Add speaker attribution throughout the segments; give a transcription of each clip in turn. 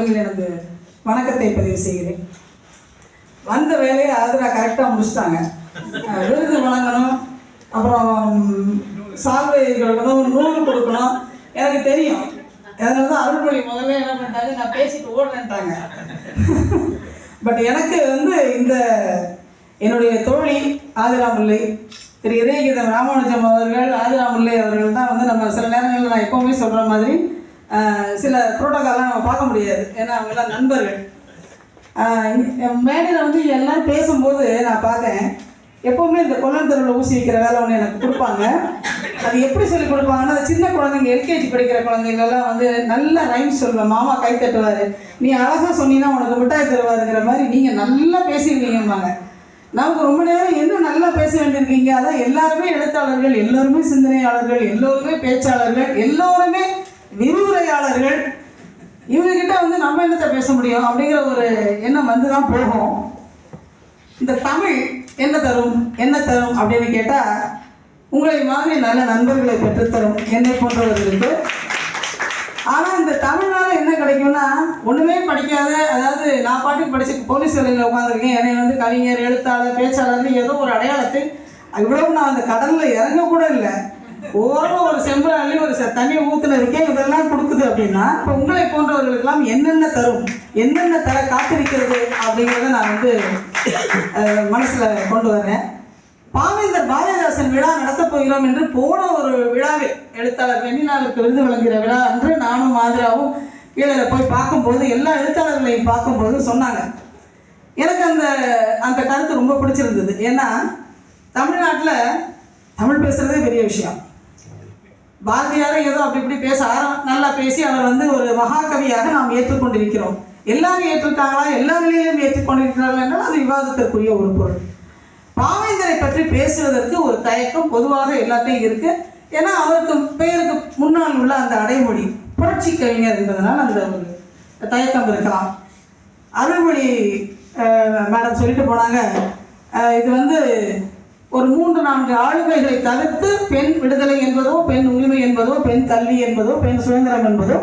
Speaker 1: முதலில் எனது வணக்கத்தை பதிவு செய்கிறேன். வந்த வேலையை ஆதரா கரெக்டாக முடிச்சிட்டாங்க. விருது வழங்கணும் அப்புறம் சால்வை கொடுக்கணும் நூல் கொடுக்கணும் எனக்கு தெரியும். அதனால தான் அருள்மொழி முதல்ல என்ன பண்ணிட்டாங்க நான் பேசிட்டு ஓடுறேன்ட்டாங்க. பட் எனக்கு வந்து இந்த என்னுடைய தோழி ஆதிராமுல்லை திரு இதயகீதம் ராமானுஜம் அவர்கள் ஆதிராமுல்லை அவர்கள் தான் வந்து நம்ம சில நேரங்களில் நான் எப்போவுமே சொல்கிற மாதிரி சில புரோட்டோக்கால்லாம் நம்ம பார்க்க முடியாது. ஏன்னா அவங்கெல்லாம் நண்பர்கள். மேடையில் வந்து எல்லாம் பேசும்போது நான் பார்த்தேன் எப்போவுமே இந்த கொல்லன் தெருவில் ஊசி வைக்கிற வேலை ஒன்று எனக்கு கொடுப்பாங்க. அது எப்படி சொல்லி கொடுப்பாங்கன்னா சின்ன குழந்தைங்க எல்கேஜி படிக்கிற குழந்தைங்களெல்லாம் வந்து நல்ல ரைம்ஸ் சொல்லுவேன் மாமா கை தட்டுவார். நீ அழகாக சொன்னீங்கன்னா உனக்கு மிட்டாய் தருவாருங்கிற மாதிரி நீங்கள் நல்லா பேசியிருக்கீங்கம்பாங்க நமக்கு ரொம்ப நேரம் என்ன நல்லா பேச வேண்டியிருக்கீங்க? அதான் எல்லாருமே எழுத்தாளர்கள் எல்லோருமே சிந்தனையாளர்கள் எல்லோருமே பேச்சாளர்கள் எல்லோருமே விரிவுரையாளர்கள் இவங்ககிட்ட வந்து நம்ம என்னத்தை பேச முடியும் அப்படிங்கிற ஒரு எண்ணம் வந்து தான் போகும். இந்த தமிழ் என்ன தரும் என்ன தரும் அப்படின்னு கேட்டால் உங்களை மாதிரி நல்ல நண்பர்களை பெற்றுத்தரும் என்னை போன்றவர்களுக்கு ஆனால் இந்த தமிழ்னால என்ன கிடைக்கும்னா ஒன்றுமே படிக்காத அதாவது நான் பாட்டுக்கு படிச்சு போலீஸ் வேலையில் உட்காந்துருக்கேன் என்னை வந்து கவிஞர் எழுத்தாளர் பேச்சாளர்னு ஏதோ ஒரு அடையாளத்தை இவ்வளவு நான் அந்த கடலில் இறங்க கூட இல்லை. ஓரம் ஒரு செம்பரை அள்ளி ஒரு செ- தண்ணி ஊற்றுனதுக்கே இதெல்லாம் கொடுக்குது அப்படின்னா இப்போ உங்களை போன்றவர்களுக்கெல்லாம் என்னென்ன தரும் என்னென்ன தர காத்திருக்கிறது அப்படிங்கிறத நான் வந்து மனசில் கொண்டு வரேன் பாவேந்தர் பாரதிதாசன் விழா நடத்தப் போகிறோம் என்று போன ஒரு விழாவில் எழுத்தாளர் வெண்ணிலாவிற்கு விருது வழங்குகிற விழா அன்று நானும் மாதிராவும் கீழே போய் பார்க்கும்போது எல்லா எழுத்தாளர்களையும் பார்க்கும்போது சொன்னாங்க. எனக்கு அந்த அந்த கருத்து ரொம்ப பிடிச்சிருந்தது. ஏன்னா தமிழ்நாட்டில் தமிழ் பேசுகிறதே பெரிய விஷயம். பாரதியாரை ஏதோ அப்படி இப்படி பேச ஆரம் நல்லா பேசி அவர் வந்து ஒரு மகாகவியாக நாம் ஏற்றுக்கொண்டிருக்கிறோம். எல்லாரும் ஏற்றுக்காங்களா? எல்லா நிலையிலும் ஏற்றுக்கொண்டிருக்கிறார்கள் என்றால் அது விவாதத்திற்குரிய ஒரு பொருள். பாவேந்தரை பற்றி பேசுவதற்கு ஒரு தயக்கம் பொதுவாக எல்லாத்தையும் இருக்கு. ஏன்னா அவருக்கு பெயருக்கு முன்னால் உள்ள அந்த அடைமொழி புரட்சி கவிஞர் என்பதனால் அந்த ஒரு தயக்கம் இருக்கலாம். அருள்மொழி மேடம் சொல்லிட்டு போனாங்க. இது வந்து ஒரு மூன்று நான்கு ஆளுமைகளை தவிர்த்து பெண் விடுதலை என்பதோ பெண் உரிமை என்பதோ பெண் கல்வி என்பதோ பெண் சுதந்திரம் என்பதோ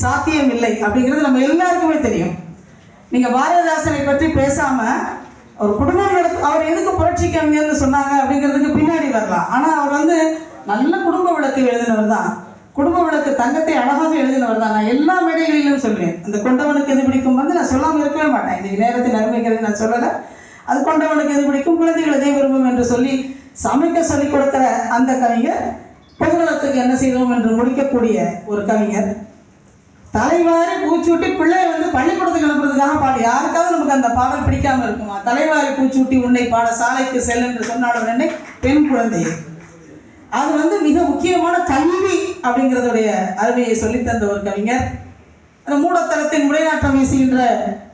Speaker 1: சாத்தியம் இல்லை அப்படிங்கிறது நம்ம எல்லாருக்குமே தெரியும். நீங்க பாரதிதாசனை பற்றி பேசாம அவர் குடும்பம் நடத்து அவர் எதுக்கு புரட்சி கவிஞர்னு சொன்னாங்க அப்படிங்கிறதுக்கு பின்னாடி வரலாம். ஆனா அவர் வந்து நல்ல குடும்ப விளக்கு எழுதினவர் தான். குடும்ப விளக்கு தங்கத்தை அழகாக எழுதினவர் தான். நான் எல்லா மேடைகளிலும் சொல்வேன். அந்த கொண்டவனுக்கு எது பிடிக்கும் வந்து நான் சொல்லாமல் இருக்கவே மாட்டேன். இன்னைக்கு நேரத்தை அருமைங்கிறது நான் சொல்லலை. அது கொண்டவனுக்கு எது பிடிக்கும். குழந்தைகள் எதை விரும்பும் என்று சொல்லி சமைக்க சொல்லிக் கொடுக்கிற அந்த கவிஞர் பொதுநலத்துக்கு என்ன செய்தோம் என்று முடிக்கக்கூடிய ஒரு கவிஞர். தலைவாரி பூச்சூட்டி பிள்ளைய வந்து பள்ளிக்கூடத்துக்கு அனுப்புறதுக்காக பாடு. யாருக்காவது நமக்கு அந்த பாடல் பிடிக்காம இருக்குமா? தலைவாரி பூச்சூட்டி உன்னை பாட சாலைக்கு செல் என்று சொன்னாலும் என்னை? பெண் குழந்தை அது வந்து மிக முக்கியமான கல்வி அப்படிங்கிறதுடைய அருமையை சொல்லித் தந்த ஒரு கவிஞர். அந்த மூடத்தனத்தின் முறைநாட்டம் வீசுகின்ற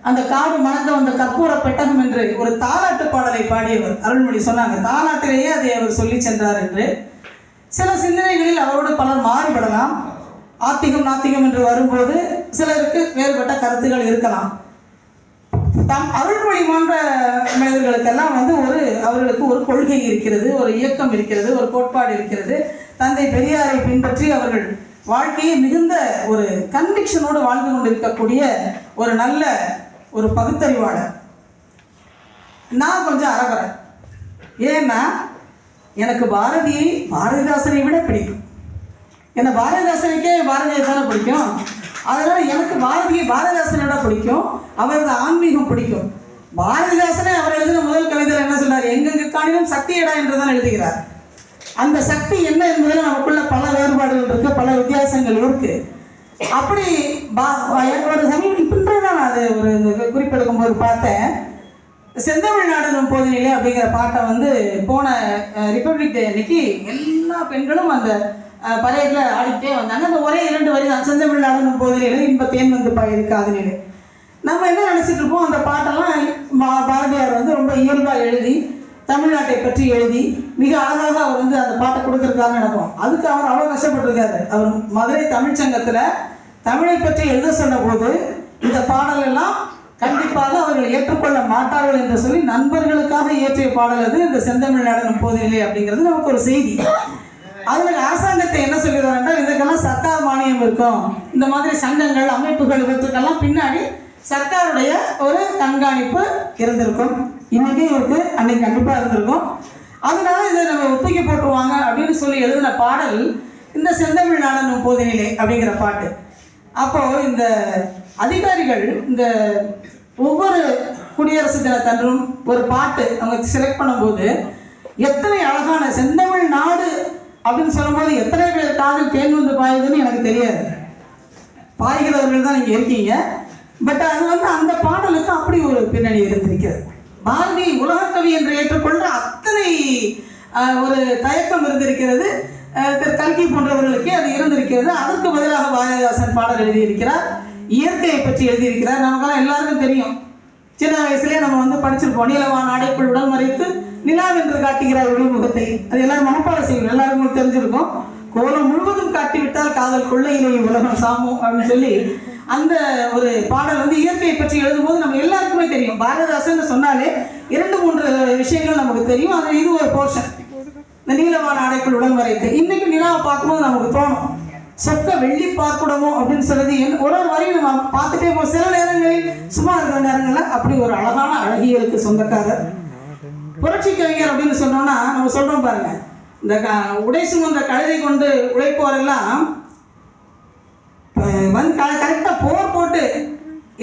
Speaker 1: அந்த காடு மணந்து வந்த கற்பூர பெட்டகம் என்று ஒரு தாலாட்டு பாடலை பாடியவர் அருள்மொழி சொன்னாங்க. தாலாட்டிலேயே அதை அவர் சொல்லி சென்றார் என்று. சில சிந்தனைகளில் அவரோடு பலர் மாறுபடலாம் ஆத்திகம் நாத்திகம் என்று வரும்போது சிலருக்கு வேறுபட்ட கருத்துகள் இருக்கலாம். தம் அருள்மொழி போன்ற மனிதர்களுக்கெல்லாம் வந்து ஒரு அவர்களுக்கு ஒரு கொள்கை இருக்கிறது ஒரு இயக்கம் இருக்கிறது ஒரு கோட்பாடு இருக்கிறது. தந்தை பெரியாரை பின்பற்றி அவர்கள் வாழ்க்கையை மிகுந்த ஒரு கன்விக்ஷனோடு வாழ்ந்து கொண்டிருக்கக்கூடிய ஒரு நல்ல ஒரு பகுத்தறிவாளர். நான் கொஞ்சம் அறகுறை ஏன்னா எனக்கு பாரதியை பாரதிதாசனை விட பிடிக்கும். என்ன பாரதிதாசனுக்கே பாரதியை தானே பிடிக்கும்? அதனால் எனக்கு பாரதியை பாரதிதாசனோட பிடிக்கும். அவரது ஆன்மீகம் பிடிக்கும். பாரதிதாசனே அவர் எழுதின முதல் கவிதையில் என்ன சொன்னார்? எங்கெங்கு காணிலும் சக்தியடா என்று தான் எழுதுகிறார். அந்த சக்தி என்ன என்பதில் நமக்குள்ள பல வேறுபாடுகள் இருக்கு பல வித்தியாசங்கள் இருக்குது அப்படி பா- ஒரு சமயம் நான் அது ஒரு குறிப்பெடுக்கும் போது பார்த்தேன். செந்தமிழ் நாடனும் போதினிலே அப்படிங்கிற பாட்டை வந்து போன ரிப்பப்ளிக் டே அன்னைக்கு எல்லா பெண்களும் அந்த பரேட்ல ஆடிட்டே வந்தாங்க. அந்த ஒரே இரண்டு வரி தான். செந்தமிழ் நாடனும் போதினிலே இன்ப தேன் வந்து பயிருக்காது காதலிலே நம்ம என்ன நினச்சிட்டு இருப்போம் அந்த பாட்டெல்லாம் பா- பாரதியார் வந்து ரொம்ப இயல்பாக எழுதி தமிழ்நாட்டை பற்றி எழுதி மிக அழகாக அவர் வந்து அந்த பாட்டை கொடுத்துருக்காங்க நினைப்போம் அதுக்கு அவர் அவ்வளோ கஷ்டப்பட்டிருக்காரு. அவர் மதுரை தமிழ்ச்சங்கத்தில் தமிழை பற்றி எழுத சொன்னபோது இந்த பாடல் எல்லாம் கண்டிப்பாக அவர்கள் ஏற்றுக்கொள்ள மாட்டார்கள் என்று சொல்லி நண்பர்களுக்காக இயற்றிய பாடல் அது. இந்த செந்தமிழ் நடனம் போதில்லை அப்படிங்கிறது நமக்கு ஒரு செய்தி. அதில் அரசாங்கத்தை என்ன சொல்லிடுவாங்கன்னா இதுக்கெல்லாம் சர்க்கார் மானியம் இருக்கும். இந்த மாதிரி சங்கங்கள் அமைப்புகள் இவற்றுக்கெல்லாம் பின்னாடி சர்க்காருடைய ஒரு கண்காணிப்பு இருந்திருக்கும். இன்னைக்கும் இருக்கு. அன்னைக்கு கண்டிப்பாக இருந்திருக்கும். அதனால இதை நம்ம ஒத்திக்கை போட்டுருவாங்க அப்படின்னு சொல்லி எழுதின பாடல் இந்த செந்தமிழ் நாடனும் போதினிலே அப்படிங்கிற பாட்டு. அப்போ இந்த அதிகாரிகள் இந்த ஒவ்வொரு குடியரசு தினத்தன்றும் ஒரு பாட்டு அவங்க செலக்ட் பண்ணும்போது எத்தனை அழகான செந்தமிழ் நாடு அப்படின்னு சொல்லும்போது எத்தனை பேர் காதல் தேன் வந்து பாயுதுன்னு எனக்கு தெரியாது. பாய்கிறவர்கள் தான் நீங்கள் இருக்கீங்க. பட் அது வந்து அந்த பாடலுக்கு அப்படி ஒரு பின்னணி இருந்திருக்கிறது. பாரதி உலகக்கவி என்று ஏற்றுக்கொள்ள அத்தனை ஒரு தயக்கம் இருந்திருக்கிறது. திரு கல்கி போன்றவர்களுக்கே அது இருந்திருக்கிறது. அதற்கு பதிலாக பாரதிதாசன் பாடல் எழுதியிருக்கிறார். இயற்கையை பற்றி எழுதியிருக்கிறார். நமக்கெல்லாம் எல்லாருக்கும் தெரியும். சின்ன வயசுலேயே நம்ம வந்து படிச்சிருப்போம். நீலவா நாடைக்குள் உடல் மறைத்து நிலாவென்று காட்டுகிறார் ஒளிமுகத்தை அது எல்லாரும் மனப்பாடம் செய்யும். எல்லாருக்கும் தெரிஞ்சிருக்கும். கோலம் முழுவதும் காட்டிவிட்டால் காதல் கொள்ளையிலே உலகம் சாமம் அப்படின்னு சொல்லி அந்த ஒரு பாடல் வந்து இயற்கையை பற்றி எழுதும்போது நம்ம எல்லாருக்குமே தெரியும். பாரதிதாசன் சொன்னாலே இரண்டு மூன்று விஷயங்கள் நமக்கு தெரியும். அது இது ஒரு போர்ஷன் இந்த நீளமான ஆடைக்குள் உடல் மறைத்து இன்னைக்கு நிலாவை பார்க்கும்போது நமக்கு தோணும். சொக்க வெள்ளி பார்க்கணுமோ அப்படின்னு சொல்றது ஒரு ஒரு வரையும் நம்ம பார்த்துட்டே போகும். சில நேரங்களில் சும்மா இருக்கிற நேரங்களில் அப்படி ஒரு அழகான அழகியலுக்கு சொந்தக்காரர். புரட்சி கவிஞர் அப்படின்னு சொன்னோம்னா நம்ம சொல்றோம் பாருங்க. இந்த உடை சுமந்த கழுதை கொண்டு உழைப்போரெல்லாம் வந்து கரெக்டாக போர் போட்டு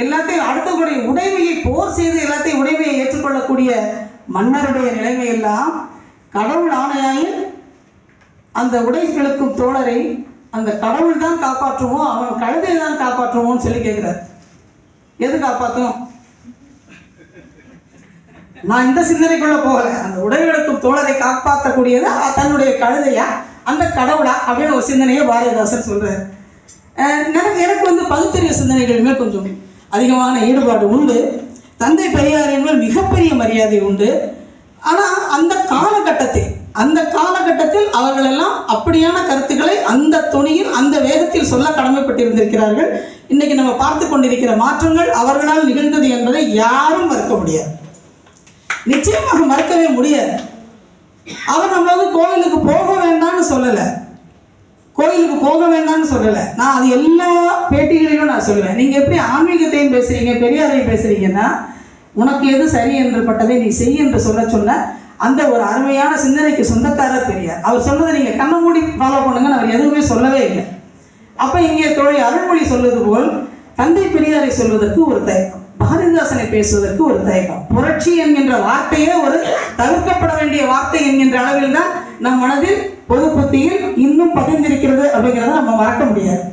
Speaker 1: எல்லாத்தையும் அடுத்தவருடைய உடைமையை போர் செய்து எல்லாத்தையும் உடைமையை ஏற்றுக்கொள்ளக்கூடிய மன்னருடைய நிலைமையெல்லாம் கடவுள் ஆணையாயில் அந்த உடைகளுக்கும் தோழரை அந்த கடவுள் தான் காப்பாற்றுவோம் அவன் கழுதையை தான் காப்பாற்றுவோம்னு சொல்லி கேட்குறார். எது காப்பாற்றும் நான் இந்த சிந்தனைக்குள்ள போகல. அந்த உடைகளுக்கும் தோழரை காப்பாற்றக்கூடியது தன்னுடைய கழுதையா? அந்த கடவுளா? அப்படின்னு ஒரு சிந்தனையை பாரதிதாசன் சொல்றாரு. அஹ் எனக்கு வந்து பகுத்தறிவு சிந்தனைகள் மேல் கொஞ்சம் அதிகமான ஈடுபாடு உண்டு. தந்தை பெரியாரின் மேல் மிகப்பெரிய மரியாதை உண்டு. ஆனால் அந்த காலகட்டத்தில் அந்த காலகட்டத்தில் அவர்கள் எல்லாம் அப்படியான கருத்துக்களை அந்த துணியில் அந்த வேகத்தில் சொல்ல கடமைப்பட்டிருந்திருக்கிறார்கள். இன்னைக்கு நம்ம பார்த்து கொண்டிருக்கிற மாற்றங்கள் அவர்களால் நிகழ்ந்தது என்பதை யாரும் மறுக்க முடியாது. நிச்சயமாக மறுக்கவே முடியாது. அவர் நம்ம வந்து கோயிலுக்கு போக வேண்டாம்னு சொல்லலை. கோயிலுக்கு போக வேண்டாம்னு சொல்லலை. நான் அது எல்லா பேட்டிகளிலும் நான் சொல்லுவேன் நீங்கள் எப்படி ஆன்மீகத்தையும் பேசுறீங்க பெரியாரையும் பேசுறீங்கன்னா உனக்கு எது சரி என்று பட்டதை நீ செய் என்று சொல்ல சொன்ன அந்த ஒரு அருமையான சிந்தனைக்கு சொந்தக்காரர் பெரியார். அவர் சொன்னதை நீங்கள் கண்ண மூடி ஃபாலோ பண்ணுங்கன்னு அவர் எதுவுமே சொல்லவே இல்லை. அப்போ இங்கே தோழி அருள்மொழி சொல்வது போல் தந்தை பெரியாரை சொல்வதற்கு ஒரு தயக்கம் பாரதிதாசனை பேசுவதற்கு ஒரு தயக்கம். புரட்சி என்கின்ற வார்த்தையே ஒரு தவிர்க்கப்பட வேண்டிய வார்த்தை என்கின்ற அளவில் தான் நம் மனதில் பொது புத்தியில் இன்னும் பதிந்திருக்கிறது அப்படிங்கிறத நம்ம மறக்க முடியாது.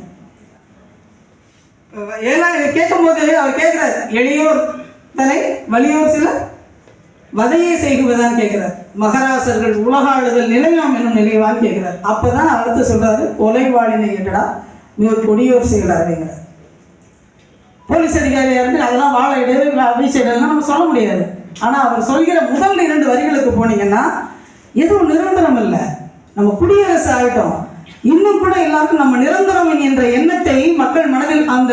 Speaker 1: ஏன்னா இதை கேட்கும்போது அவர் கேட்கிறார் எளியோர் தலை வலியோர் சில வதையை செய்குவதான் கேட்கிறார். மகராசர்கள் உலக ஆளுதல் நிலையாம் என்னும் நிலைவான்னு கேட்கிறார். அப்பதான் அடுத்து சொல்றாரு கொலைவாளினை கேட்டடா மிக கொடியோர் செய்யடா அப்படிங்கிறார். போலீஸ் அதிகாரியா இருந்து அதெல்லாம் வாழ இடு வீசிடலாம் நம்ம சொல்ல முடியாது. ஆனா அவர் சொல்கிற முதல் இரண்டு வரிகளுக்கு போனீங்கன்னா எதுவும் நிரந்தரம் இல்லை. நம்ம குடியரசு ஆகிட்டோம் இன்னும் கூட எல்லாருக்கும் நம்ம நிரந்தரம் என்ற எண்ணத்தை மக்கள் மனதில் அந்த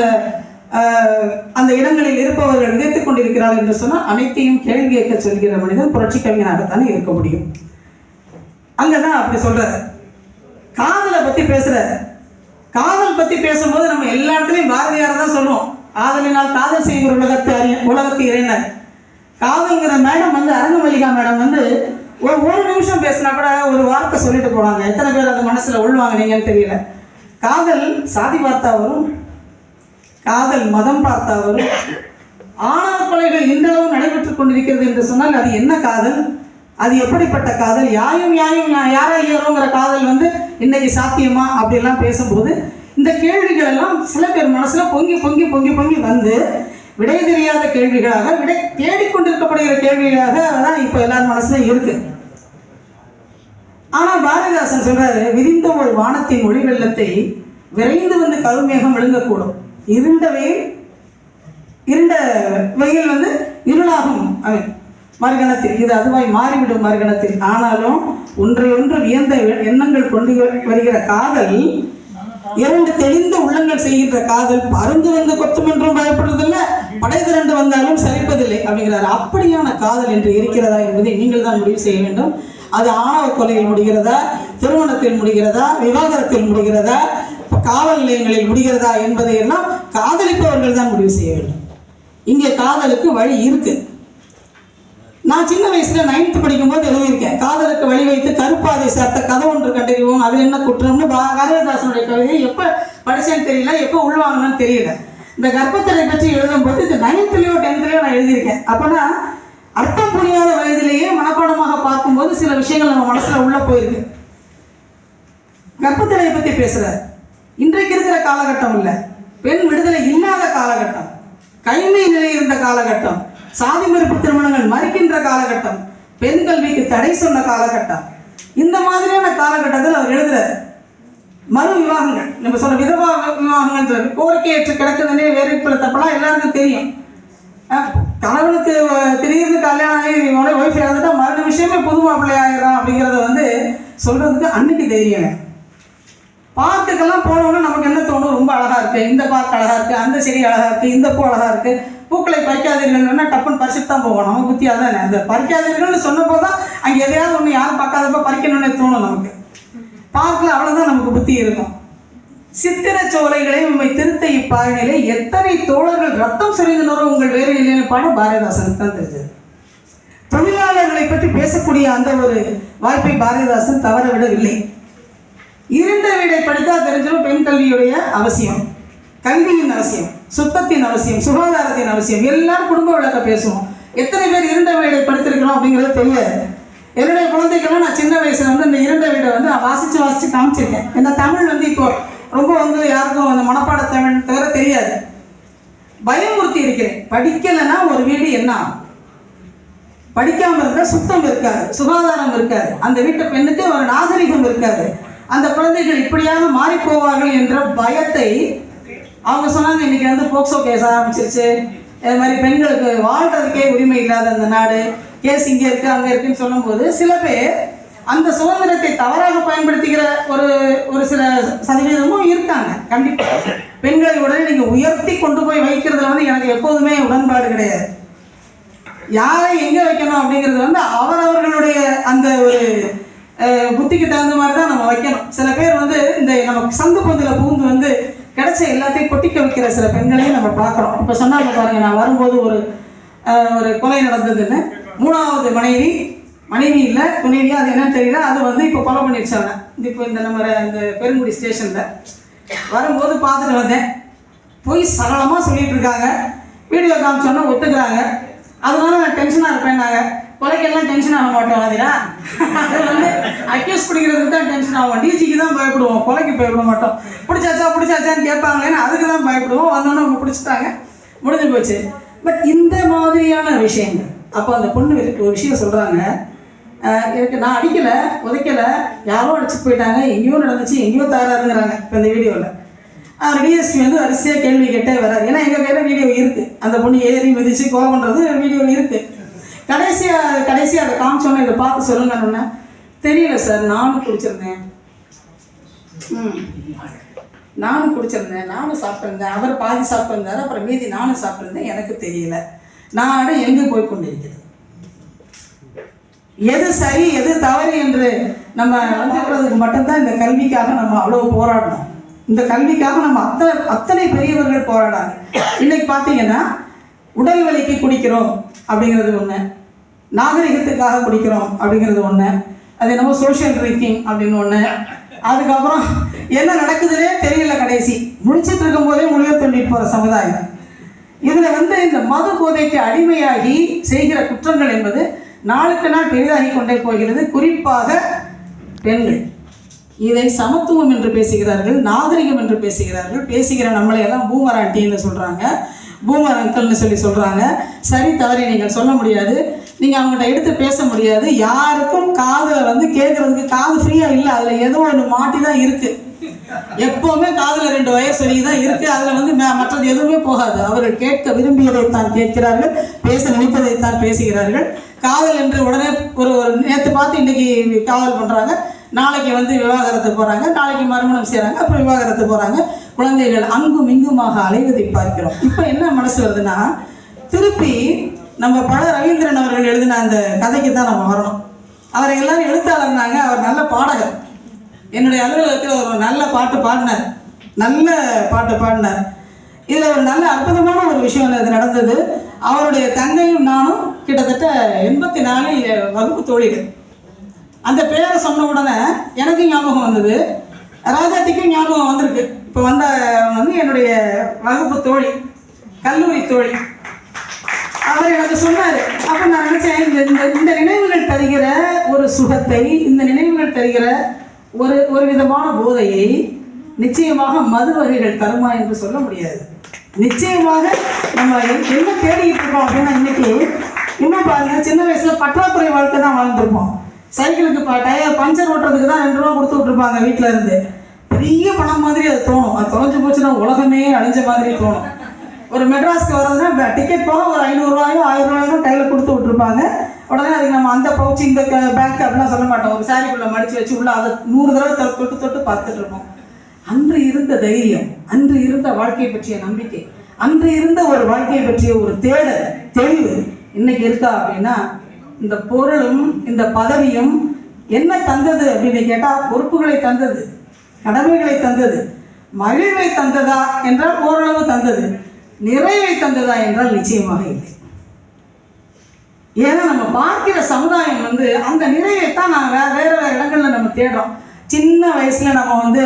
Speaker 1: அந்த இடங்களில் இருப்பவர்கள் விதைத்துக் கொண்டிருக்கிறார்கள் என்று சொன்னால் அனைத்தையும் கேள்வி கேட்க சொல்கிற மனிதன் புரட்சி கவிஞனாகத்தானே இருக்க முடியும். அங்கதான் அப்படி சொல்றாரு. காதலை பத்தி பேசுறாரு. காதல் பத்தி பேசும்போது நம்ம எல்லா இடத்துலயும் பாரதியார் தான் சொல்லுவோம். ஆதலினால் காதல் செய்கிற உலகத்தை அறிய உலகத்து இறைனர் காதல்ங்கிற மேடம் வந்து அரங்கமல்லிகா மேடம் வந்து ஒரு ஒரு நிமிஷம் பேசினா கூட ஒரு வார்த்தை சொல்லிட்டு போனாங்க. எத்தனை பேர் அந்த மனசுல உள்வாங்கினீங்கன்னு தெரியல. காதல் சாதி பார்த்தா வரும். காதல் மதம் பார்த்தா வரும். ஆணவ கொலைகள் இன்றளவு நடைபெற்றுக் கொண்டிருக்கிறது என்று சொன்னால் அது என்ன காதல்? அது எப்படிப்பட்ட காதல்? யாயும் யாயும் நான் யாரா ஏறோங்கிற காதல் வந்து இன்னைக்கு சாத்தியமா? அப்படிலாம் பேசும்போது இந்த கேள்விகள் எல்லாம் சில பேர் மனசுல பொங்கி பொங்கி பொங்கி பொங்கி வந்து விடை தெரியாத கேள்விகளாக விடை தேடிக்கொண்டிருக்கப்படுகிற கேள்விகளாக தான் இப்போ எல்லார் மனசுலையும் இருக்கு. ஆனால் பாரதிதாசன் சொல்றாரு விரிந்த ஒரு வானத்தின் ஒளி வெள்ளத்தை விரைந்து வந்து கருமேகம் விழுங்கக்கூடும். இருண்ட வெயில் இருண்ட வெயில் வந்து இருளாகும். அவன் மறுகணத்தில் இது அதுவாய் மாறிவிடும் மறுகணத்தில். ஆனாலும் ஒன்றை ஒன்று வியந்த எண்ணங்கள் கொண்டு வருகிற காதல் இரண்டு தெளிந்த உள்ளங்கள் செய்கின்ற காதல் பருந்து வந்து கொத்தும் என்றும் பயப்படுறதில்ல. படை திரண்டு வந்தாலும் சலிப்பதில்லை அப்படிங்கிறார். அப்படியான காதல் என்று இருக்கிறதா என்பதை நீங்கள் தான் முடிவு செய்ய வேண்டும். அது ஆணவ கொலையில் முடிகிறதா? திருமணத்தில் முடிகிறதா? விவாகரத்தில் முடிகிறதா? காவல் நிலையங்களில் முடிகிறதா என்பதை எல்லாம் காதலிப்பவர்கள் தான் முடிவு செய்ய வேண்டும். இங்கே காதலுக்கு வழி இருக்குது நான் சின்ன வயசுல நைன்த் படிக்கும்போது எழுதியிருக்கேன். காதலுக்கு வழி வைத்து கருப்பாதை சேர்த்த கதை ஒன்று கண்டறிவோம். அது என்ன குற்றம்னு பா- காளிதாசனுடைய கவிதையை எப்போ படித்தேன்னு தெரியல எப்போ உள்வாங்கன்னு தெரியல. இந்த கர்ப்பத்தடை பற்றி எழுதும்போது இது நைன்த்லேயோ டென்த்லேயோ நான் எழுதியிருக்கேன். அப்போனா அர்த்தம் புரியாத வயதிலேயே மனப்பாடமாக பார்க்கும்போது சில விஷயங்கள் நம்ம மனசில் உள்ளே போயிருக்கு. கர்ப்பத்தடையை பற்றி பேசுகிறார் இன்றைக்கு இருக்கிற காலகட்டம் இல்லை. பெண் விடுதலை இல்லாத காலகட்டம். கைமை நிலை இருந்த காலகட்டம். சாதி மறுப்பு திருமணங்கள் மறுக்கின்ற காலகட்டம் பெண் கல்விக்கு தடை சொன்ன காலகட்டம். இந்த மாதிரியான காலகட்டத்தில் அவர் எழுதுறாரு மறு விவாகங்கள் நம்ம சொல்ல விதவா விவாகங்கள்ன்றது கோரிக்கையற்று கிடக்குதுன்னே வேறு பல தப்பெல்லாம் எல்லாருக்கும் தெரியும். கணவனுக்கு திடீர்னு கல்யாணம் ஆகி ஒய்ஃப் இறந்துட்டா மறு விஷயமே புது மாப்பிள்ளை ஆயிடுறான் அப்படிங்கிறத வந்து சொல்கிறதுக்கு அன்னைக்கு தெரியல பார்க்குக்கெல்லாம் போனோம்னா நமக்கு என்ன தோணும்? ரொம்ப அழகாக இருக்குது இந்த பார்க் அழகாக இருக்குது அந்த செடி அழகாக இருக்குது இந்த பூ அழகாக இருக்குது பூக்களை பறிக்காதீர்கள்னா டப்புன்னு பறிச்சுட்டு தான் போவோம். நமக்கு புத்தி அதானே? அந்த பறிக்காதீர்கள்னு சொன்னப்போ தான் அங்கே எதையாவது ஒன்று யாரும் பார்க்காதப்ப பறிக்கணும்னு தோணும் நமக்கு. பார்க்கல அவ்வளோதான் நமக்கு புத்தி இருக்கும். சித்திரச் சோலைகளை உண்மை திருத்த இப்பாழினிலே எத்தனை தோழர்கள் ரத்தம் சொரிந்தனரோ உங்கள் வேறு இல்லைன்னு பாடம் பாரதிதாசனுக்கு தான் தெரிஞ்சது. தொழிலாளர்களை பற்றி பேசக்கூடிய அந்த ஒரு வாய்ப்பை பாரதிதாசன் தவற விடவில்லை. இருண்ட வீடை படித்தா தெரிஞ்சிடும் பெண் கல்வியுடைய அவசியம். கல்வியின் அவசியம். சுத்தத்தின் அவசியம் சுகாதாரத்தின் அவசியம். எல்லாரும் குடும்ப விளக்க பேசுவோம். எத்தனை பேர் இருண்ட வீடை படித்திருக்கிறோம் அப்படிங்கிறது தெரியாது. என்னுடைய குழந்தைக்கெல்லாம் நான் சின்ன வயசுல வந்து இந்த இருண்ட வீடை வந்து நான் வாசித்து வாசித்து காமிச்சிருக்கேன். ஏன்னா தமிழ் வந்து இப்போ ரொம்ப வந்து யாருக்கும் அந்த மனப்பாட தமிழ் தவிர தெரியாது. பயமுறுத்தி இருக்கிறேன். படிக்கலைன்னா ஒரு வீடு என்ன படிக்காமல் இருந்தால் சுத்தம் இருக்காது சுகாதாரம் இருக்காது. அந்த வீட்டு பெண்ணுக்கு ஒரு நாகரிகம் இருக்காது. அந்த குழந்தைகள் இப்படியாக மாறி போவார்கள் என்ற பயத்தை அவங்க சொன்னாங்க இன்றைக்கி வந்து போக்சோ கேஸ் ஆரம்பிச்சிருச்சு. இது மாதிரி பெண்களுக்கு வாழ்றதுக்கே உரிமை இல்லாத அந்த நாடு. கேஸ் இங்கே இருக்குது அங்கே இருக்குன்னு சொல்லும்போது சில பேர் அந்த சுதந்திரத்தை தவறாக பயன்படுத்திக்கிற ஒரு ஒரு சில சதவீதமும் இருக்காங்க. கண்டிப்பாக பெண்களை உடனே நீங்கள் உயர்த்தி கொண்டு போய் வைக்கிறதுல வந்து எனக்கு எப்போதுமே உடன்பாடு கிடையாது. யாரை எங்கே வைக்கணும் அப்படிங்கிறது வந்து அவரவர்களுடைய அந்த ஒரு புத்திக்கு தகுந்த மாதிரி தான் நம்ம வைக்கணும். சில பேர் வந்து இந்த நம்ம சந்து பந்தில் பூந்து வந்து கிடைச்ச எல்லாத்தையும் கொட்டிக்க வைக்கிற சில பெண்களையும் நம்ம பார்க்குறோம் இப்போ சொன்னாங்க பாருங்க நான் வரும்போது ஒரு ஒரு கொலை நடந்ததுன்னு. மூணாவது மனைவி மனைவி இல்லை துணைவியா அது என்னன்னு தெரியல. அது வந்து இப்போ கொலை பண்ணிடுச்சாங்க இப்போ இந்த நம்ம இந்த பெருங்குடி ஸ்டேஷனில் வரும்போது பார்த்துட்டு வந்தேன். போய் சரளமாக சொல்லிட்டு இருக்காங்க. வீடியோ காமிச்சோன்னா ஒத்துக்கிறாங்க. அதனால நான் டென்ஷனாக இருப்பேன் நாங்கள் கொலைக்கெல்லாம் டென்ஷன் ஆக மாட்டோம் அதிரா அது வந்து அக்யூஸ் பிடிக்கிறதுக்கு தான் டென்ஷன் ஆகும். டிஜிக்கு தான் பயப்படுவோம். கொலைக்கு பயப்பட மாட்டோம். பிடிச்சாச்சா பிடிச்சாச்சான்னு கேட்பாங்களேன்னு அதுக்கு தான் பயப்படுவோம். வந்தோன்னே அவங்க பிடிச்சிட்டாங்க. முடிஞ்சு போச்சு. பட் இந்த மாதிரியான விஷயங்கள் அப்போ அந்த பொண்ணு ஒரு- ஒரு விஷயம் சொல்கிறாங்க எனக்கு நான் அடிக்கலை உதைக்கலை. யாரோ அடிச்சுட்டு போயிட்டாங்க. எங்கேயோ நடந்துச்சு எங்கேயோ தகராறுங்கிறாங்க இப்போ இந்த வீடியோவில் அவர் டிஎஸ்பி வந்து வரிசையாக கேள்வி கேட்டே வராது ஏன்னா எங்கள் கையில் வீடியோ இருக்குது அந்த பொண்ணு ஏறி மிதிச்சு கோவம் பண்ணுறது வீடியோ இருக்குது கடைசியாக கடைசியாக அதை காமிச்சோன்னே இதை பார்த்து சொல்லுங்கன்னு தெரியல சார் நானும் குடிச்சிருந்தேன். ம். நானும் குடிச்சிருந்தேன் நானும் சாப்பிட்ருந்தேன் அவர் பாதி சாப்பிட்ருந்தார் அப்புறம் மீதி நானும் சாப்பிட்ருந்தேன் எனக்கு தெரியல. நான் எங்கே போய் கொண்டிருக்கிறது? எது சரி எது தவறு என்று நம்ம வந்துக்கிறதுக்கு மட்டும்தான் இந்த கல்விக்காக நம்ம அவ்வளோ போராடணும். இந்த கல்விக்காக நம்ம அத்தனை அத்தனை பெரியவர்கள் போராடாங்க. இன்னைக்கு பார்த்தீங்கன்னா உடல் வலிக்கு குடிக்கிறோம் அப்படிங்கிறது ஒன்று நாகரிகத்துக்காக குடிக்கிறோம் அப்படிங்கிறது ஒன்று அது என்னமோ சோஷியல் ட்ரிங்கிங் அப்படின்னு ஒன்று அதுக்கப்புறம் என்ன நடக்குதுன்னே தெரியல கடைசி. முடிச்சிட்டு இருக்கும்போதே முடிவு தள்ளிட்டு போகிற சமுதாயம். இதில் வந்து இந்த மது போதைக்கு அடிமையாகி செய்கிற குற்றங்கள் என்பது நாளுக்கு நாள் பெரிதாகி கொண்டே போகிறது. குறிப்பாக பெண்கள். இதை சமத்துவம் என்று பேசுகிறார்கள் நாகரிகம் என்று பேசுகிறார்கள். பேசுகிற நம்மளை எல்லாம் பூமர் ஆண்டின்னு சொல்கிறாங்க பூமர் அங்கிள்னு சொல்லி சொல்கிறாங்க சரி தவறி நீங்கள் சொல்ல முடியாது. நீங்கள் அவங்ககிட்ட எடுத்து பேச முடியாது. யாருக்கும் காதில் வந்து கேட்குறதுக்கு காது ஃப்ரீயாக இல்லை. அதில் ஏதோ ஒன்று மாட்டி தான் இருக்குது எப்பவுமே காதுல ரெண்டு வயசு வரைக்கும் தான் இருக்கு. அதுல வந்து ம- மற்றது எதுவுமே போகாது. அவர்கள் கேட்க விரும்பியதைத்தான் கேட்கிறார்கள். பேச நினைப்பதைத்தான் பேசுகிறார்கள். காதல் என்று உடனே ஒரு ஒரு நேற்று பார்த்து இன்னைக்கு காதல் பண்றாங்க. நாளைக்கு வந்து விவாகரத்து போறாங்க. நாளைக்கு மறுமணம் செய்கிறாங்க அப்புறம் விவாகரத்து போறாங்க. குழந்தைகள் அங்கும் இங்குமாக அலைவதை பார்க்கிறோம். இப்போ என்ன மனசு வருதுன்னா திருப்பி நம்ம பல ரவீந்திரன் அவர்கள் எழுதின அந்த கதைக்கு தான் நம்ம வரணும். அவரை எல்லாரும் எழுத்தாளர்னாங்க. அவர் நல்ல பாடகர். என்னுடைய அலுவலகத்தில் ஒரு நல்ல பாட்டு பாடினார். நல்ல பாட்டு பாடினார். இதில் ஒரு நல்ல அற்புதமான ஒரு விஷயம் அது நடந்தது. அவருடைய தங்கையும் நானும் கிட்டத்தட்ட எண்பத்தி நாலில் வகுப்பு தோழிகள். அந்த பேரை சொன்ன உடனே எனக்கு ஞாபகம் வந்தது. ராஜாத்திக்கும் ஞாபகம் வந்திருக்கு. இப்போ வந்த வந்து என்னுடைய வகுப்பு தோழி கல்லூரி தோழி. அவர் எனக்கு சொன்னார். அப்போ நான் நினச்சேன் இந்த இந்த இந்த நினைவுகள் தருகிற ஒரு சுகத்தை இந்த நினைவுகள் தருகிற ஒரு ஒரு விதமான போதையை நிச்சயமாக மது வகைகள் தருமா என்று சொல்ல முடியாது. நிச்சயமாக நம்ம என்ன தேடிட்டு இருக்கோம் அப்படின்னா இன்னைக்கு இன்னும் பாருங்க சின்ன வயசுல பற்றாக்குறை வாழ்க்கை தான் வாழ்ந்துருப்போம். சைக்கிளுக்கு ப டயர் பஞ்சர் ஓட்டுறதுக்கு தான் ரெண்டு ரூபா கொடுத்து விட்ருப்பாங்க வீட்டில் இருந்து. பெரிய பணம் மாதிரி அது தோணும். அது தொலைஞ்சு போச்சுன்னா உலகமே அழிஞ்ச மாதிரி தோணும். ஒரு மெட்ராஸ்க்கு வர்றதுன்னா டிக்கெட் போக ஒரு ஐநூறுரூவாயோ ஆயிரம் ரூபாயோ கையில் கொடுத்து விட்ருப்பாங்க உடனே அதுக்கு நம்ம அந்த பவுச்சு இந்த பேங்க் அப்படிலாம் சொல்ல மாட்டோம். ஒரு சாரிக்குள்ளே மடித்து வச்சு உள்ள அதை நூறு தடவை தொட்டு தொட்டு பார்த்துட்டு இருப்போம். அன்று இருந்த தைரியம் அன்று இருந்த வாழ்க்கை பற்றிய நம்பிக்கை அன்று இருந்த ஒரு வாழ்க்கையை பற்றிய ஒரு தேடல் தெளிவு இன்னைக்கு இருக்கா அப்படின்னா இந்த பொருளும் இந்த பதவியும் என்ன தந்தது அப்படின்னு கேட்டால் பொறுப்புகளை தந்தது கடமைகளை தந்தது மகிழ்வை தந்ததா என்றால் ஓரளவு தந்தது. நிறைவை தந்ததா என்றால் நிச்சயமாக இல்லை. ஏன்னா நம்ம பார்க்கிற சமுதாயம் வந்து அந்த நிறைவை தான் நான் வேற வேற வேற இடங்கள்ல நம்ம தேடுறோம். சின்ன வயசுல நம்ம வந்து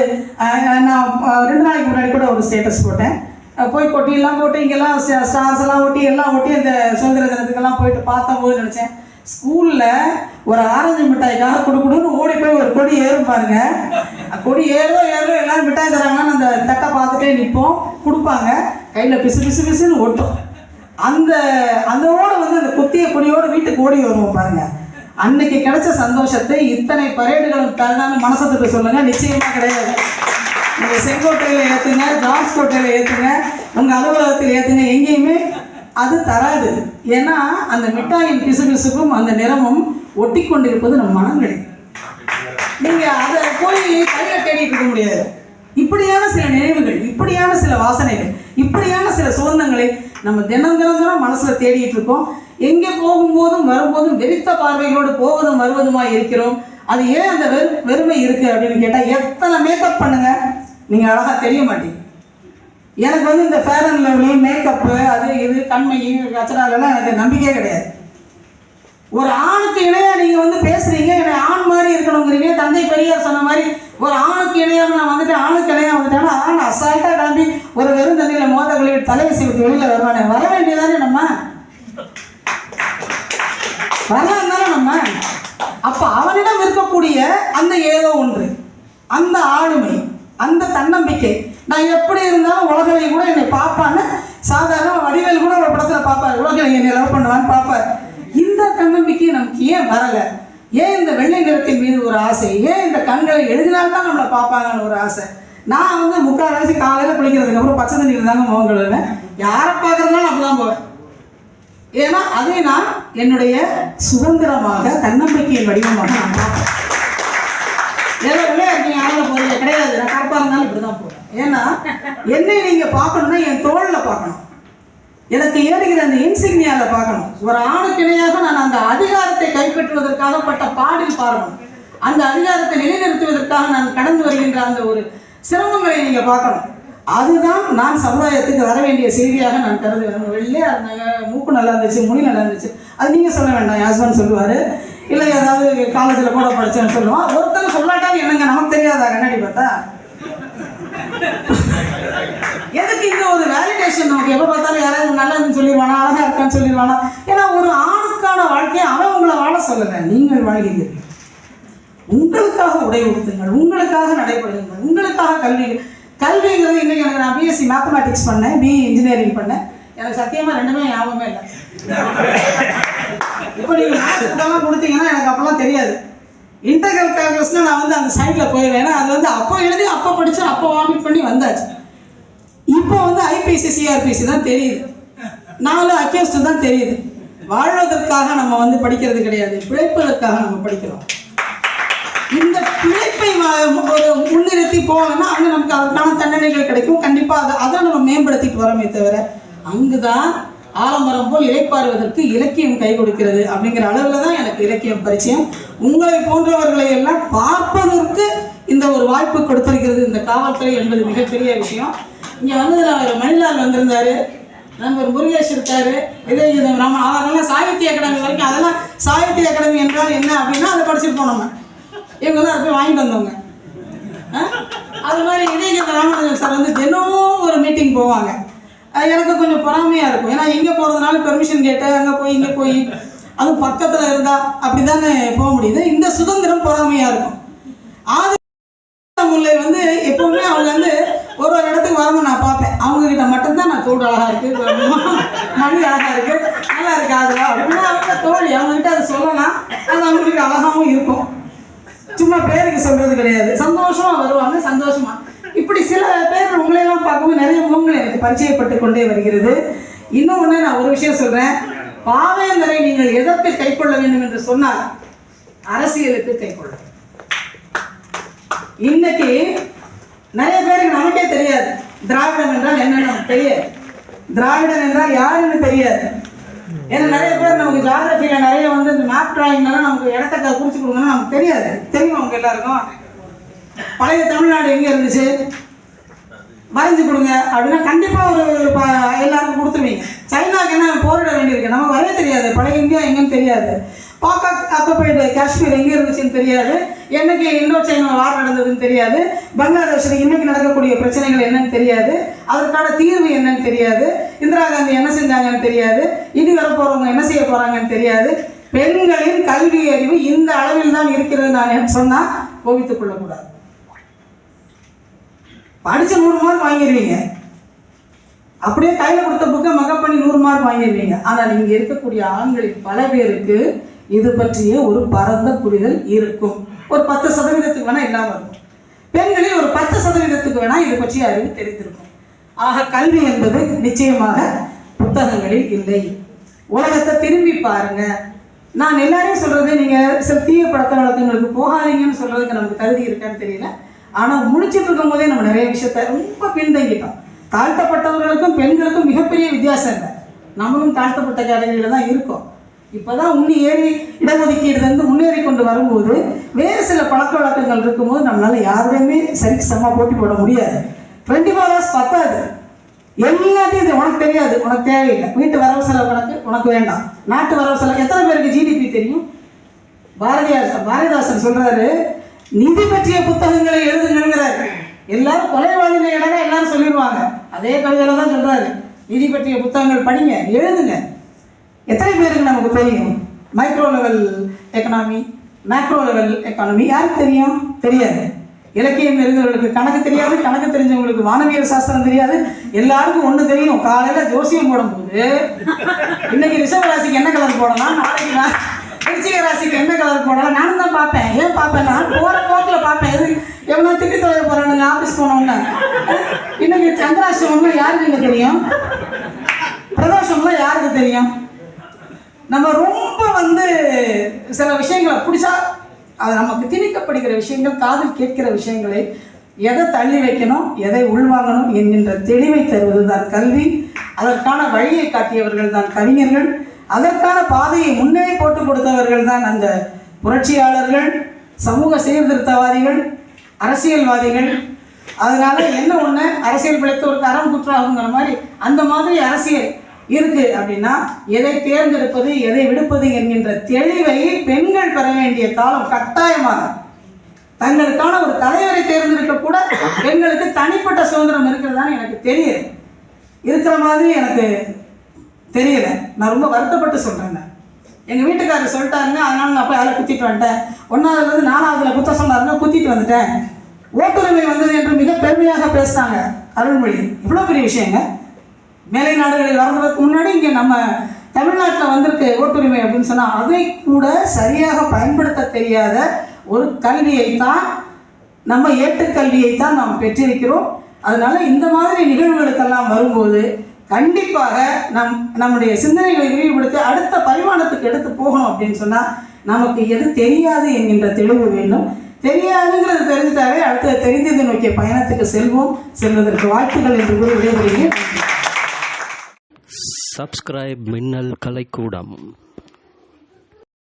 Speaker 1: நான் ரெண்டு நாளைக்கு முன்னாடி கூட ஒரு ஸ்டேட்டஸ் போட்டேன். போய் கொட்டியெல்லாம் போட்டு இங்கெல்லாம் ஸ்டார்ஸ் எல்லாம் ஒட்டி எல்லாம் ஒட்டி அந்த சுதந்திர தினத்துக்கெல்லாம் போயிட்டு பார்த்தம்போது நினச்சேன் ஸ்கூலில் ஒரு ஆரஞ்சு மிட்டாய்க்காக குடுக்குடுன்னு ஓடி போய் ஒரு கொடி ஏறும் பாருங்க. கொடி ஏறோ ஏறோ எல்லாரும் மிட்டாய் தராங்கன்னு அந்த தட்டை பார்த்துட்டே நிற்போம் கொடுப்பாங்க. கையில் பிசு பிசு பிசுன்னு ஒட்டும். அந்த அதோட வந்து அந்த குத்திய கொடியோடு வீட்டுக்கு ஓடி வருவோம் பாருங்க. அன்னைக்கு கிடைச்ச சந்தோஷத்தை இத்தனை பரேடுகளும் தரதான்னு மனசத்துக்கு சொல்லுங்க. நிச்சயமா கிடையாது. நீங்க செங்கோட்டையில் ஏற்றுங்க ஜார்ஜ் கோட்டையில் ஏற்றுங்க உங்கள் அலுவலகத்தில் ஏற்றுங்க எங்கேயுமே அது தராது. ஏன்னா அந்த மிட்டாயின் பிசுபிசுப்பும் அந்த நிறமும் ஒட்டி கொண்டிருப்பது நம் மனங்கள் நீங்க அதை போய் கையில தேடிட்டு இருக்க முடியாது. இப்படியான சில நினைவுகள் இப்படியான சில வாசனைகள் இப்படியான சில சுதந்தங்களை நம்ம தினம் தினம் தினம் மனசில் தேடிட்டு இருக்கோம். எங்கே போகும்போதும் வரும்போதும் வெறித்த பார்வைகளோடு போவதும் வருவதுமா இருக்கிறோம். அது ஏன் அந்த வெறு வெறுமை இருக்குது அப்படின்னு கேட்டால் எத்தனை மேக்கப் பண்ணுங்கள் நீங்கள் அழகாக தெரிய மாட்டீங்க. எனக்கு வந்து இந்த ஃபேர் அண்ட் லவ்லி மேக்கப்பு அது இது கண்மை ரச்சனாலெல்லாம் எனக்கு நம்பிக்கையே கிடையாது. ஒரு ஆணுக்கு இணையாக நீங்கள் வந்து பேசுறீங்க என்னை ஆண் மாதிரி இருக்கணுங்கிறீங்க தந்தை பெரியார் சொன்ன மாதிரி ஒரு ஆணுக்கு இணையாக நான் வந்துட்டு ஆணுக்கு இணையாக வந்துட்டேன்னா ஆண் அசால்ட்டாக கிளம்பி ஒரு வெறும் தண்ணியில மோத கழுவி தலையை விட்டு வெளியில் வருவானே. வர வேண்டியதானே நம்ம? வரலாம் தானே நம்ம? அப்போ அவனிடம் இருக்கக்கூடிய அந்த ஏதோ ஒன்று அந்த ஆளுமை அந்த தன்னம்பிக்கை நான் எப்படி இருந்தாலும் உலகலை கூட என்னை பார்ப்பான்னு சாதாரண வடிவேல் கூட ஒரு படத்தில் பார்ப்பார். உலகலை என்னை லவ் பண்ணுவான்னு பார்ப்பார். இந்த தன்னம்பிக்கை நமக்கு ஏன் வரலை? ஏன் இந்த வெள்ளை நிறத்தின் மீது ஒரு ஆசை? ஏன் இந்த கண்களை எழுதினால்தான் நம்மளை பார்ப்பாங்கன்னு ஒரு ஆசை? நான் வந்து முக்கால்வாசி காலையில் குளிக்கிறதுக்கு அப்புறம் பச்சை தண்ணியில் தாங்க முகம் கழுவுவேன். யாரை அப்படி அப்படிதான் போவேன். ஏன்னா அதை நான் என்னுடைய சுதந்திரமாக தன்னம்பிக்கையின் வடிவமாக நான் பார்ப்பேன். ஏதோ வெள்ளையா இருக்கீங்க போகிறீங்க கிடையாது. நான் கருப்பா இருந்தாலும் இப்படி தான் போவேன். ஏன்னா என்னை நீங்கள் பார்க்கணும்னா என் தோளில் பார்க்கணும். எனக்கு ஏறுகிற அந்த இன்சிக்னியால பார்க்கணும். ஒரு ஆணுக்கு இணையாக நான் அந்த அதிகாரத்தை கைப்பற்றுவதற்காக பட்ட பாடில் பார்க்கணும் அந்த அதிகாரத்தை நிலைநிறுத்துவதற்காக நான் கடந்து வருகின்ற அந்த ஒரு சிரமங்களை நீங்க பார்க்கணும். அதுதான் நான் சமுதாயத்துக்கு வர வேண்டிய செய்தியாக நான் கருதுகிறேன். வெள்ளையா இருந்தாங்க மூக்கு நல்லா இருந்துச்சு முடி நல்லா இருந்துச்சு. அது நீங்க சொல்ல வேண்டாம் என் ஹஸ்பண்ட் சொல்லுவாரு. இல்லை ஏதாவது காலேஜில் கூட படிச்சேன்னு சொல்லுவான். ஒருத்தர் சொல்லாட்டாலும் என்னங்க நமக்கு தெரியாதா கண்ணாடி பார்த்தா? எனக்கு இந்த ஒரு வேலிடேஷன் நமக்கு எப்போ பார்த்தாலும் யாராவது நல்லதுன்னு சொல்லிடுவானா அழகாக இருக்கான்னு சொல்லிடுவானா. ஏன்னா ஒரு ஆணுக்கான வாழ்க்கையை அவன் உங்களை வாழ சொல்லலை. நீங்கள் வாழ்கிறீர்கள். உங்களுக்காக உடை உடுத்துங்கள். உங்களுக்காக நடைபெறுங்கள் உங்களுக்காக கல்வி. கல்விங்கிறது இன்னைக்கு எனக்கு நான் பிஎஸ்சி மேத்தமேட்டிக்ஸ் பண்ணேன். பிஇ இன்ஜினியரிங் பண்ணேன். எனக்கு சத்தியமாக ரெண்டுமே ஞாபகமே இல்லை. இப்போ நீங்கள் கொடுத்தீங்கன்னா எனக்கு அப்போல்லாம் தெரியாது. இன்டர்கல் கால்குலஸ்னால் நான் வந்து அந்த சைடில் போயிடுவேன். ஏன்னா அது வந்து அப்போ எழுதி அப்போ படித்து அப்போ வாமிட் பண்ணி வந்தாச்சு. இப்போ வந்து ஐபிசி சிஆர்பிசி தான் தெரியுது. நாலு அக்யூஸ்ட் தான் தெரியுது. வாழ்வதற்காக நம்ம வந்து படிக்கிறது கிடையாது. பிழைப்பதற்காக நம்ம படிக்கிறோம். இந்த பிழைப்பை ஒரு முன்னிறுத்தி போகணும்னா அங்கே நமக்கு அதற்கான தண்டனைகள் கிடைக்கும். கண்டிப்பாக அதை அதை நம்ம மேம்படுத்திட்டு வரோமே தவிர அங்குதான் ஆலமரம் போல் இழைப்பாறுவதற்கு இலக்கியம் கை கொடுக்கிறது அப்படிங்கிற அளவில் தான் எனக்கு இலக்கியம் பரிச்சயம். உங்களை போன்றவர்களை எல்லாம் பார்ப்பதற்கு இந்த ஒரு வாய்ப்பு கொடுத்திருக்கிறது இந்த காவல்துறை என்பது மிகப்பெரிய விஷயம். இங்கே வந்ததில் அவர் மணிலால் வந்திருந்தாரு. நண்பர் முருகேஷ் இருக்காரு. இதே இது நம்ம அதெல்லாம் சாகித்ய அகாடமி வரைக்கும் அதெல்லாம் சாகித்ய அகாடமி என்றால் என்ன அப்படின்னா அதை படிச்சுட்டு நம்ம. இவங்க தான் அதை போய் வாங்கிட்டு வந்தவங்க. அது மாதிரி இடையகந்த ராமராஜன் சார் வந்து தினமும் ஒரு மீட்டிங் போவாங்க. அது எனக்கு கொஞ்சம் பொறாமையாக இருக்கும். ஏன்னா எங்கே போகிறதுனால பெர்மிஷன் கேட்டு அங்கே போய் இங்கே போய் அதுவும் பக்கத்தில் இருந்தா அப்படி தானே போக முடியுது. இந்த சுதந்திரம் பொறாமையாக இருக்கும். ஆதி முல்லை வந்து எப்பவுமே அவங்க வந்து ஒரு ஒரு இடத்துக்கு வரும்போது நான் பார்ப்பேன் அவங்க கிட்ட சூடு அழகா இருக்கு. மணி அழகா இருக்கு. நல்லா இருக்கு அதெல்லாம் அப்படின்னா அவங்க தோழி அவங்க கிட்ட அதை சொல்லலாம். அது அவங்களுக்கு அழகாவும் இருக்கும். சும்மா பேருக்கு சொல்றது கிடையாது. சந்தோஷமா வருவாங்க சந்தோஷமா. இப்படி சில பேர் உங்களையெல்லாம் பார்க்கும்போது நிறைய முகங்கள் எனக்கு பரிச்சயப்பட்டு கொண்டே வருகிறது. இன்னொன்று நான் ஒரு விஷயம் சொல்றேன். பாவேந்தரை நீங்கள் எதற்கு கைக்கொள்ள வேண்டும் என்று சொன்னால் அரசியலுக்கு கைக்கொள்ள இன்னைக்கு நிறைய பேருக்கு நமக்கே தெரியாது. திராவிடம் என்றால் என்னன்னு நமக்கு தெரியாது. திராவிடம் என்றால் யாருன்னு தெரியாது. ஏன்னா நிறைய பேர் நமக்கு ஜாகிரபியில் நிறைய வந்து இந்த மேப் டிராயிங்லாம் நமக்கு இடத்த குறிச்சு கொடுங்கன்னு நமக்கு தெரியாது. தெரியும் அவங்க எல்லாருக்கும். பழைய தமிழ்நாடு எங்கே இருந்துச்சு? வரைஞ்சு கொடுங்க. அப்படின்னா கண்டிப்பாக ஒரு எல்லாருக்கும் கொடுத்துருவீங்க. சைனாக்கு என்ன போரிட வேண்டியிருக்கு? நமக்கு வரைய தெரியாது. பழைய இந்தியா எங்கன்னு தெரியாது. பாப்பாக் அப்போ போயிட்டு காஷ்மீர் எங்கே இருந்துச்சுன்னு தெரியாது. என்னைக்கு இந்தோ சைனா வார் நடந்ததுன்னு தெரியாது. பங்களாதேஷில் இன்னைக்கு நடக்கக்கூடிய பிரச்சனைகள் என்னன்னு தெரியாது. அதற்கான தீர்வு என்னன்னு தெரியாது. இந்திரா காந்தி என்ன செஞ்சாங்கன்னு தெரியாது. இனி வரப்போகிறவங்க என்ன செய்ய போகிறாங்கன்னு தெரியாது. பெண்களின் கல்வி அறிவு இந்த அளவில் தான் இருக்கிறது நான் சொன்னால் கோவித்துக் கொள்ளக்கூடாது. படித்த நூறு மார்க் வாங்கிடுவீங்க. அப்படியே கையில் கொடுத்த புக்கை மகப் பண்ணி நூறு மார்க் வாங்கிடுவீங்க. ஆனால் இங்கே இருக்கக்கூடிய ஆண்களில் பல பேருக்கு இது பற்றிய ஒரு பரந்த புரிதல் இருக்கும். ஒரு பத்து சதவீதத்துக்கு வேணால் இல்லாமல் இருக்கும். பெண்களில் ஒரு பத்து சதவீதத்துக்கு வேணால் இது பற்றிய அறிவு தெரிந்திருக்கும். ஆக கல்வி என்பது நிச்சயமாக புத்தகங்களில் இல்லை. உலகத்தை திரும்பி பாருங்க. நான் எல்லாரையும் சொல்றது நீங்க சில தீய பழக்க வழக்கங்களுக்கு போகாதீங்கன்னு சொல்றதுக்கு நமக்கு தகுதி இருக்கான்னு தெரியல. ஆனால் முடிச்சிட்டு இருக்கும் போதே நம்ம நிறைய விஷயத்த ரொம்ப பின்தங்கிட்டோம். தாழ்த்தப்பட்டவர்களுக்கும் பெண்களுக்கும் மிகப்பெரிய வித்தியாசம் இல்லை நம்மளும் தாழ்த்தப்பட்ட கேட்டகரியில தான் இருக்கோம். இப்போதான் உண்ணி ஏறி இடஒதுக்கீடுலேருந்து முன்னேறி கொண்டு வரும்போது வேறு சில பழக்க வழக்கங்கள் இருக்கும்போது நம்மளால் யாருடையுமே சரிக்கு சமமாக போட்டி போட முடியாது. டுவெண்ட்டி ஃபோர் ஹவர்ஸ் பத்தாது. எல்லாத்தையும் இது உனக்கு தெரியாது. உனக்கு தேவையில்லை. வீட்டு வரவு செலவு கணக்கு உனக்கு வேண்டாம். நாட்டு வரவு செலவு எத்தனை பேருக்கு ஜிடிபி தெரியும்? பாரதியார் பாரதிதாசன் சொல்கிறாரு நிதி பற்றிய புத்தகங்களை எழுதுங்கிறாரு எல்லாரும் கொலைவாளின இடங்க எல்லாரும் சொல்லிடுவாங்க. அதே கவிதையில் தான் சொல்கிறாரு நிதி பற்றிய புத்தகங்கள் படிங்க எழுதுங்க. எத்தனை பேருக்கு நமக்கு தெரியும்? Micro level economy macro level economy யாருக்கு தெரியும்? தெரியாது. இலக்கியம் இருந்தவர்களுக்கு கணக்கு தெரியாது கணக்கு தெரிஞ்சவங்களுக்கு வானவியல் சாஸ்திரம் தெரியாது. எல்லாருக்கும் ஒன்று தெரியும். காலையில் ஜோசியம் போடும்போது இன்னைக்கு ரிஷப ராசிக்கு என்ன கலர் போடலாம்? நாளைக்கு நான் விருச்சிக ராசிக்கு என்ன கலர் போடலாம்? நானும் தான் பார்ப்பேன். ஏன் பார்ப்பேன்? நான் போகிற போக்கில் பார்ப்பேன். எது எவ்வளோ திட்டு தொலைய போகிறானுங்க ஆஃபீஸ் போனோம்னா. இன்னைக்கு சந்திராசிரமம்னா யாருக்கு இங்கே தெரியும்? பிரதோஷம்லாம் யாருக்கு தெரியும்? நம்ம ரொம்ப வந்து சில விஷயங்களை பிடிச்சா அது நமக்கு திணிக்கப்படுகிற விஷயங்கள் காதில் கேட்கிற விஷயங்களை எதை தள்ளி வைக்கணும் எதை உள்வாங்கணும் என்கின்ற தெளிவை தருவது தான் கல்வி. அதற்கான வழியை காட்டியவர்கள் தான் கவிஞர்கள். அதற்கான பாதையை முன்னே போட்டு கொடுத்தவர்கள் தான் அந்த புரட்சியாளர்கள் சமூக சீர்திருத்தவாதிகள் அரசியல்வாதிகள். அதனால என்ன ஒன்று அரசியல் பிழைத்தவருக்கு அறம் குற்றாகுங்கிற மாதிரி அந்த மாதிரி அரசியல் இருக்கு அப்படின்னா எதை தேர்ந்தெடுப்பது எதை விடுப்பது என்கின்ற தெளிவை பெண்கள் பெற வேண்டிய காலம் கட்டாயமாக. தங்களுக்கான ஒரு தலைவரை தேர்ந்தெடுக்க கூட பெண்களுக்கு தனிப்பட்ட சுதந்திரம் இருக்கிறதான்னு எனக்கு தெரியுது இருக்கிற மாதிரி எனக்கு தெரியல. நான் ரொம்ப வருத்தப்பட்டு சொல்கிறேங்க எங்கள் வீட்டுக்காரர் சொல்லிட்டாருங்க அதனால நான் போய் அதில் குத்திட்டு வந்துட்டேன். ஒன்றாவதுலேருந்து நாலாவதுல குத்த சொன்னாருங்க குத்திட்டு வந்துட்டேன். ஓட்டுரிமை வந்தது என்று மிக பெருமையாக பேசினாங்க அருள்மொழி. இவ்வளோ பெரிய விஷயங்க. மேலை நாடுகளில் வர்றதுக்கு முன்னாடி இங்கே நம்ம தமிழ்நாட்டில் வந்திருக்கு ஓட்டுரிமை அப்படின்னு சொன்னால் அதை கூட சரியாக பயன்படுத்த தெரியாத ஒரு கல்வியை தான் நம்ம ஏட்டுக்கல்வியை தான் நாம் பெற்றிருக்கிறோம். அதனால இந்த மாதிரி நிகழ்வுகளுக்கெல்லாம் வரும்போது கண்டிப்பாக நம் நம்முடைய சிந்தனைகளை விரிவுபடுத்தி அடுத்த பரிமாணத்துக்கு எடுத்து போகணும் அப்படின்னு சொன்னால் நமக்கு எது தெரியாது என்கின்ற தெளிவு வேண்டும். தெரியாதுங்கிறது தெரிஞ்சுட்டாவே அடுத்த தெரிந்ததை நோக்கிய பயணத்துக்கு செல்வோம். செல்வதற்கு வாழ்த்துக்கள் என்று கூறி விடைபெறுகிறேன்.
Speaker 2: சப்ஸ்கிரைப் மின்னல் கலைக்கூடம்.